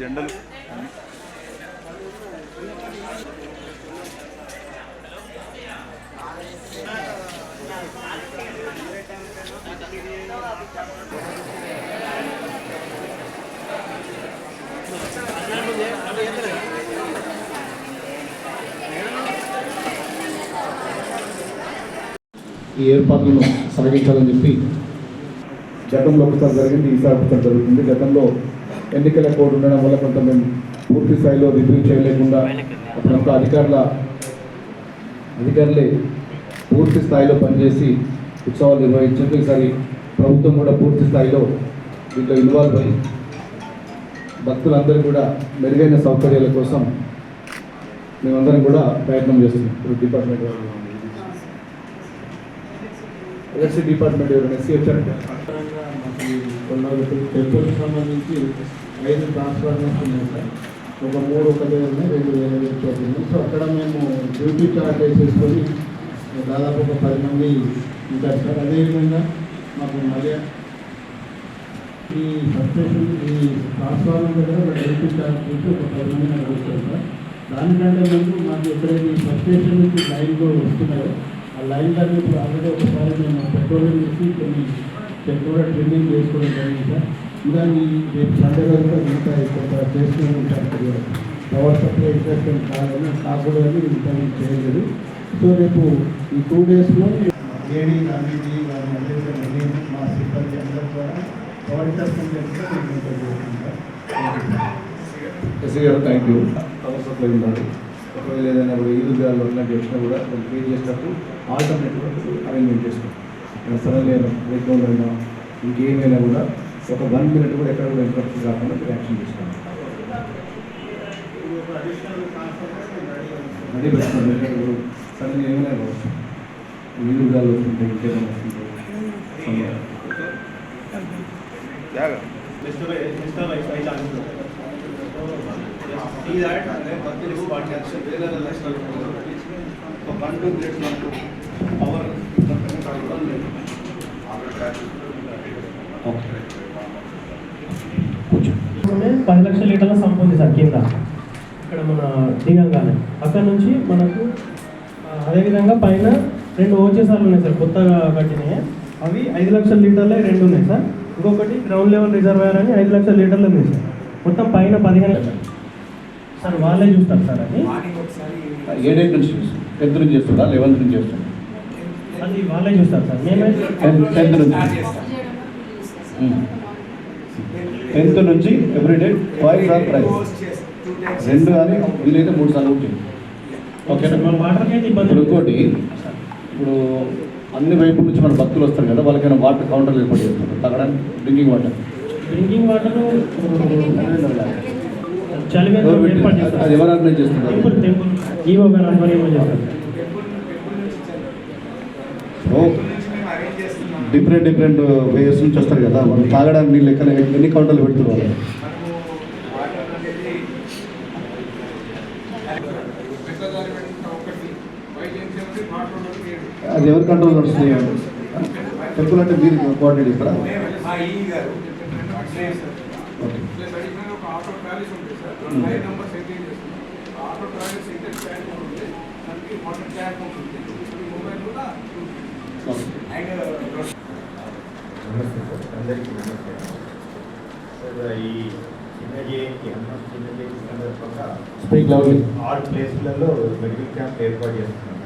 జెండలు. ఈ ఏర్పాట్లను సాగించాలని చెప్పి గతంలో ఒకసారి జరిగింది ఈసారి ఒకసారి జరుగుతుంది. గతంలో ఎన్నికల కోడ్ ఉండడం వల్ల కొంత మేము పూర్తి స్థాయిలో రివ్యూ చేయలేకుండా అప్పుడంతా అధికారుల అధికారులే పూర్తి స్థాయిలో పనిచేసి ఉత్సవాలు నిర్వహించారు ఈసారి ప్రభుత్వం కూడా పూర్తి స్థాయిలో దీంట్లో ఇన్వాల్వ్ అయ్యి భక్తులందరూ కూడా మెరుగైన సౌకర్యాల కోసం మేమందరం కూడా ప్రయత్నం చేస్తున్నాం. ఇప్పుడు డిపార్ట్మెంట్ వాళ్ళు ఎలక్ట్రిసిటీ డిపార్ట్మెంట్ ఎవరైనా ఎస్సీ వచ్చారంటే పరంగా మాకు టెంపుల్కి సంబంధించి ఐదు ట్రాన్స్ఫార్మర్స్ ఉన్నాయి సార్. ఒక మూడు ఒక ఉన్నాయి రెండు వేరే వేరే చోట్ల సో అక్కడ మేము డ్యూటీ చార్ట్ వేసేసుకొని దాదాపు ఒక పది మంది ఉంటారు సార్. అదేవిధంగా మాకు మళ్ళీ ఈ సబ్స్టేషన్ ఈ ట్రాన్స్ఫార్మర్ దగ్గర ఒక డ్యూటీ చార్ట్ చేసి ఒక పది మంది నాకు సార్. దానికంటే ముందు మాకు ఎక్కడైతే ఈ సబ్స్టేషన్ నుంచి లైన్లో వస్తున్నాయో లైన్ దగ్గర ఇప్పుడు ఆల్రెడీ ఒకసారి మేము పెట్రోలింగ్ చేసి కొన్ని చెక్ కూడా ట్రిమ్మింగ్ చేసుకోవడం జరిగింది సార్. ఇంకా ఈ రేపు సండే రోజు కూడా ఇంకా కొంత చేస్తూ ఉంటారు కొద్దిగా పవర్ సప్లై ఇంట్రెస్ట్ కాదని కాకూడదని ఇంటర్వ్యూ చేయలేదు. సో రేపు ఈ టూ డేస్లో ఏడీ గాంధీజీ గారి అదేవిధంగా మా సిబ్బంది అందరి ద్వారా పవర్ ఇంట్రెస్ట్ చేస్తే మేము interview thank you power supply ఉండాలి. ఒకవేళ ఏదైనా కూడా ఈదు గాలు ఇలాంటి వచ్చినా కూడా దాన్ని క్లీన్ చేసినప్పుడు ఆల్టర్నేటివ్ అరేంజ్మెంట్ చేసుకోండి సడన్లీ బ్రేక్ డౌన్ అయినా ఇంకేమైనా కూడా ఒక వన్ మినిట్ కూడా ఎక్కడ కూడా ఇంటరప్షన్ కాకుండా మీరు యాక్షన్ తీసుకోండి. రెడీ పెట్టుకోండి ఎక్కడ కూడా ఏమైనా కావచ్చు? ఈదు గాలు వస్తుంటాయి ఇంకేమైనా వస్తుంటాయి సమయం. జాగా వన్ టూ పవర్ పది లక్షల లీటర్ల సంపు ఉంది సార్ కింద. ఇక్కడ మన దిగంగానే. అక్కడ నుంచి మనకు అదేవిధంగా పైన రెండు ఓచేసార్లు ఉన్నాయి సార్ కొత్తగా కట్టినాయి అవి ఐదు లక్షల లీటర్లే రెండు ఉన్నాయి సార్. ఇంకొకటి గ్రౌండ్ లెవెల్ రిజర్వాయర్ అని ఐదు లక్షల లీటర్లు ఉంది సార్. మొత్తం పైన పదిహేను సార్ వాళ్ళే చూస్తారు సార్ అది. ఏ డేట్ నుంచి టెన్త్ నుంచి చేస్తుందా? లెవెన్త్ నుంచి చేస్తుందా? అది వాళ్ళే చూస్తారు సార్. మేమైతే టెన్త్ టెన్త్ నుంచి. టెన్త్ నుంచి every day twice or thrice. రెండు కానీ వీలైతే మూడు సార్లు ఉంటుంది ఇబ్బంది ఇప్పుడు ఇంకోటి ఇప్పుడు అన్ని వైపుల నుంచి మన భక్తులు వస్తారు కదా వాళ్ళకైనా వాటర్ కౌంటర్లు ఏర్పాటు చేస్తారు. తాగడానికి డ్రింకింగ్ వాటర్. డ్రింకింగ్ వాటర్ చలివేంద్రం ఏర్పాటు చేస్తారు. అది ఎవరు ఆర్గనైజ్ చేస్తున్నారు? Temple temple. ఈవో గారు ఆధ్వర్యంలో చేస్తారు. డిఫరెంట్ డిఫరెంట్ వేస్ నుంచి వస్తారు కదా వాళ్ళు తాగడానికి నీళ్ళు ఎక్కడ ఎన్ని కౌంటర్లు పెడుతున్నారు? అది ఎవరి కంట్రోల్ నడుస్తుంది? టెంపుల్ అంటే మీరు కోఆర్డినేట్ చేస్తారా? ఓకే ప్లస్ అడిషనల్ ఒక ఆటో ట్రాలీస్ ఉంటాయి సార్. ఫైవ్ నెంబర్స్ చేస్తాం ఆటో ట్రాలీస్ అయితే ట్యాంక్ ఉంటుంది దానికి వాటర్ ట్యాంక్ ఉంటుంది ఈ మొబైల్ కూడా అందరికీ నమస్తే. సార్ ఈ చిన్న జయంతి హనుమ చిన్న జయంతి సందర్భంగా ఆరు ప్లేస్లలో మెడికల్ క్యాంప్ ఏర్పాటు చేస్తున్నాం.